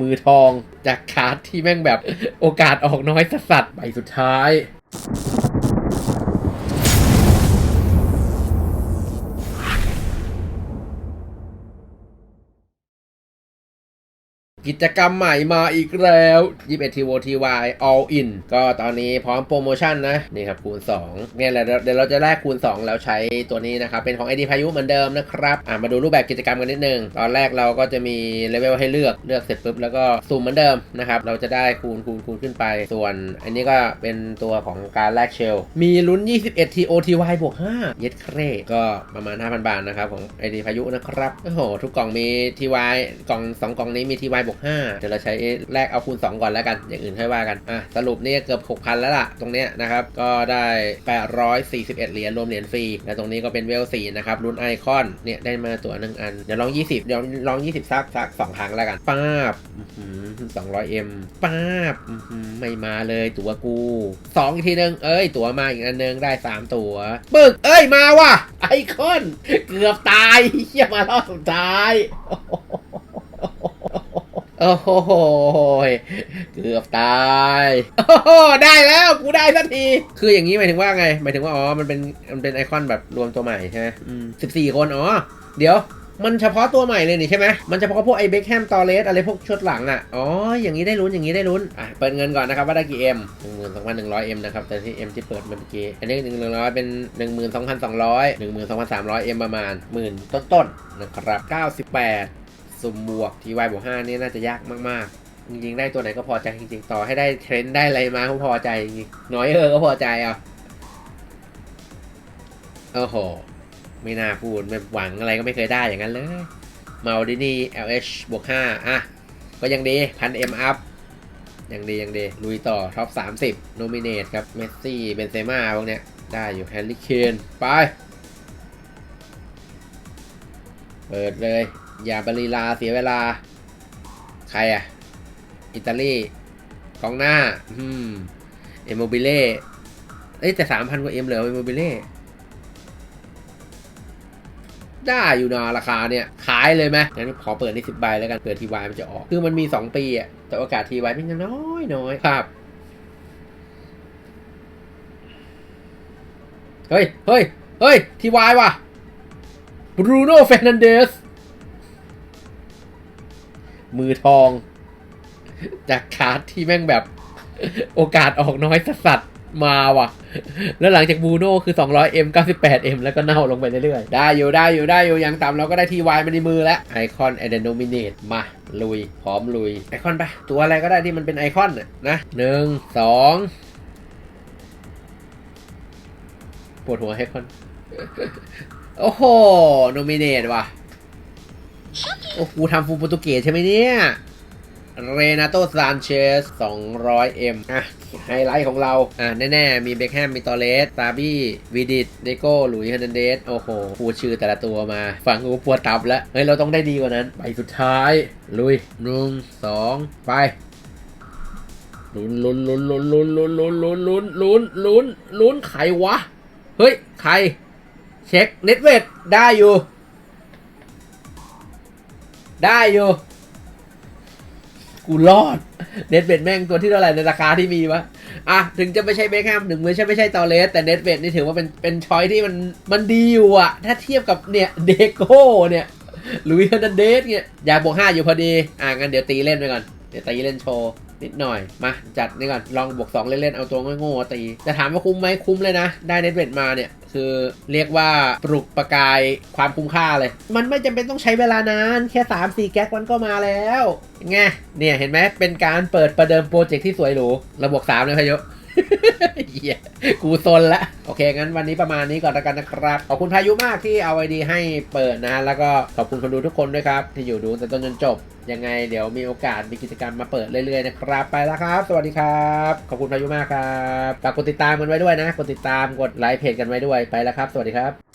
มือทองจากการ์ดที่แม่งแบบโอกาสออกน้อยสัสๆใบสุดท้าย กิจกรรมใหม่มาอีกแล้ว21 TVO TY All In ก็ตอนนี้พร้อมโปรโมชั่นนะ นี่ครับคูณ 2 เนี่ยแหละเดี๋ยวเราจะแลกคูณ 2 แล้วใช้ตัวนี้นะครับ เป็นของ ID พายุเหมือนเดิมนะครับอะมาดูรูปแบบกิจกรรมกันนิดนึง ตอนแรกเราก็จะมีเลเวลให้เลือกเลือกเสร็จปุ๊บแล้วก็สุ่มเหมือนเดิมนะครับ เราจะได้คูณคูณคูณขึ้นไป ส่วนอันนี้ก็เป็นตัวของการแลกเชล มีลุ้น 21 TO TY บวก5เย็ดเครก็ประมาณ 5,000 บาทนะครับของ ID พายุนะครับโอ้โหทุกกล่องมี TY กล่องสองกล่องนี้มี TY บวก5เดี๋ยวเราใช้แลกเอาคูณ 2 ก่อนแล้วกัน อย่างอื่นค่อยว่ากัน อะ สรุปนี่เกือบ 6,000 แล้วล่ะ ตรงเนี้ยนะครับ ก็ได้ 841 เหรียญรวมเหรียญฟรี และตรงนี้ก็เป็นเวล4นะครับ รุ่นไอคอน เนี่ยได้มาตัวหนึ่งอัน เดี๋ยวลอง 20 เดี๋ยวลอง 20 ซักซักสองครั้งแล้วกันป้าบสองร้อยเอ็มป้าบไม่มาเลยตัวกูสองอีกทีนึง เอ้ย ตัวมาอีกอันนึงได้ 3 ตัวปึกเอ้ยมาว่ะไอคอน เกือบตายเฮียมารอบสุดท้าย โอ้โหเกือบตายโอ้โหได้แล้วกูได้สักที คืออย่างนี้หมายถึงว่าไงหมายถึงว่าอ๋อมันเป็นมันเป็นไอคอนแบบรวมตัวใหม่ใช่ไหมสิบสี่คนอ๋อเดี๋ยวมันเฉพาะตัวใหม่เลยนี่ใช่ไหม มันเฉพาะพวกไอเบคแฮมตอเลสอะไรพวกชุดหลังอะ อ๋อ อย่างนี้ได้ลุ้น อย่างนี้ได้ลุ้น อะ เปิดเงินก่อนนะครับว่าได้กี่เอ็มหนึ่งหมื่นสองพันหนึ่งร้อยเอ็มนะครับ แต่ที่เอ็มที่เปิดเมื่อกี้ อันนี้หนึ่งหนึ่งร้อยเป็นหนึ่งหมื่นสองพันสองร้อยหนึ่งหมื่นสองพันสามร้อยเอ็มประมาณหมื่นต้นๆนะครับเก้าสิบแปด สุ่มบวกทีวายบวกห้านี่น่าจะยากมากๆ จริงๆ ได้ตัวไหนก็พอใจจริงๆ ต่อให้ได้เทรนด์ได้อะไรมาก็พอใจจริงๆน้อยเออก็พอใจอะโอ้โห ไม่น่าพูดไม่หวังอะไรก็ไม่เคยได้อย่างนั้นเลยเมาดินี่ LH บวกห้าอะ ก็ยังดีพันเอ็มอัพยังดียังดีลุยต่อท็อป 30 โนมิเนตครับ เมสซี่ เบนเซม่าพวกเนี้ย ได้อยู่แฮร์รี่เคนไป เปิดเลย อย่าบรีลาเสียเวลา ใครอะอิตาลีกองหน้า อืม เอโมบิเล่เอ้ยแต่สามพันกว่าเอ็มเหลือเอโมบิเล่ได้อยู่นะราคาเนี่ย ขายเลยไหมงั้นขอเปิดนี่สิบใบแล้วกันเผื่อทีวายมันจะออก คือมันมีสองปีอะแต่โอกาสทีวายเป็นน้อยน้อยครับ เฮ้ย เฮ้ย เฮ้ย ทีวายว่ะบรูโน่เฟรนันเดส มือทอง จากการ์ดที่แม่งแบบ โอกาสออกน้อยสัสมาว่ะ แล้วหลังจากบูโน่คือ 200M 98M แล้วก็เน่าลงไปเรื่อยๆ ได้อยู่ได้อยู่ได้อยู่ยังต่ำเราก็ได้ทีวายมาในมือแล้วไอคอนไอเดนโนมิเนตมา ลุย พร้อมลุย ไอคอนไปตัวอะไรก็ได้ที่มันเป็นไอคอนนะนะหนึ่งสองปวดหัวไอคอน โอ้โห โนมิเนตว่ะ โอ้โหทำฟูโปรตุเกสใช่ไหมเนี่ยเรนาโตซานเชส 200M อะ ไฮไลท์ของเรา อะ แน่ ๆ มีเบคแฮม มีตอเลสตาบี้วิดิตเดโก้หลุยเฮร์นันเดส โอ้โหพูดชื่อแต่ละตัวมา ฟังกูปวดตับแล้ว เฮ้ย เราต้องได้ดีกว่านั้นใบสุดท้าย ลุยหนึ่งสองไป ลุ้นลุ้นลุ้นลุ้นลุ้นลุ้นลุ้นลุ้นลุ้นลุ้นลุ้นลุ้นใครวะ เฮ้ย ใคร เช็คเน็ตเวทได้อยู่ ได้อยู่ กูรอด เน็ตเบดแม่งตัวที่เท่าไหร่ในราคาที่มีวะ อะ ถึงจะไม่ใช่เบคแฮมถึงไม่ใช่ไม่ใช่ตอเลส แต่เน็ตเบดนี่ถือว่าเป็นเป็นช้อยที่มันมันดีอยู่อะถ้าเทียบกับเนี่ยเดโก้เนี่ยลุยส์เฮอร์นเดสเนี่ย อยากบวกห้าอยู่พอดี อะงั้นเดี๋ยวตีเล่นไปก่อน เดี๋ยวตีเล่นโชว์ นิดหน่อย มาจัดนี่ก่อน ลองบวก 2 เล่นๆ เอาตัวโง่ๆตี แต่ถามว่าคุ้มไหมคุ้มเลยนะ ได้เน็ตเวทมาเนี่ย คือเรียกว่าปลุกประกายความคุ้มค่าเลย มันไม่จำเป็นต้องใช้เวลานาน แค่ 3-4 แก๊กมันก็มาแล้วไงเนี่ยเห็นไหมเป็นการเปิดประเดิมโปรเจกต์ที่สวยหรูระบบ3เลยพะยะ เหี้ยกูซนละ โอเค งั้นวันนี้ประมาณนี้ก่อนละกันนะครับ ขอบคุณพายุมากที่เอาไอดีให้เปิดนะ แล้วก็ขอบคุณคนดูทุกคนด้วยครับ ที่อยู่ดูแต่ต้นจนจบ ยังไงเดี๋ยวมีโอกาสมีกิจกรรมมาเปิดเรื่อยๆนะครับ ไปแล้วครับ สวัสดีครับ ขอบคุณพายุมากครับ ฝากกดติดตามกันไว้ด้วยนะ กดติดตาม กดไลค์เพจกันไว้ด้วย ไปแล้วครับ สวัสดีครับ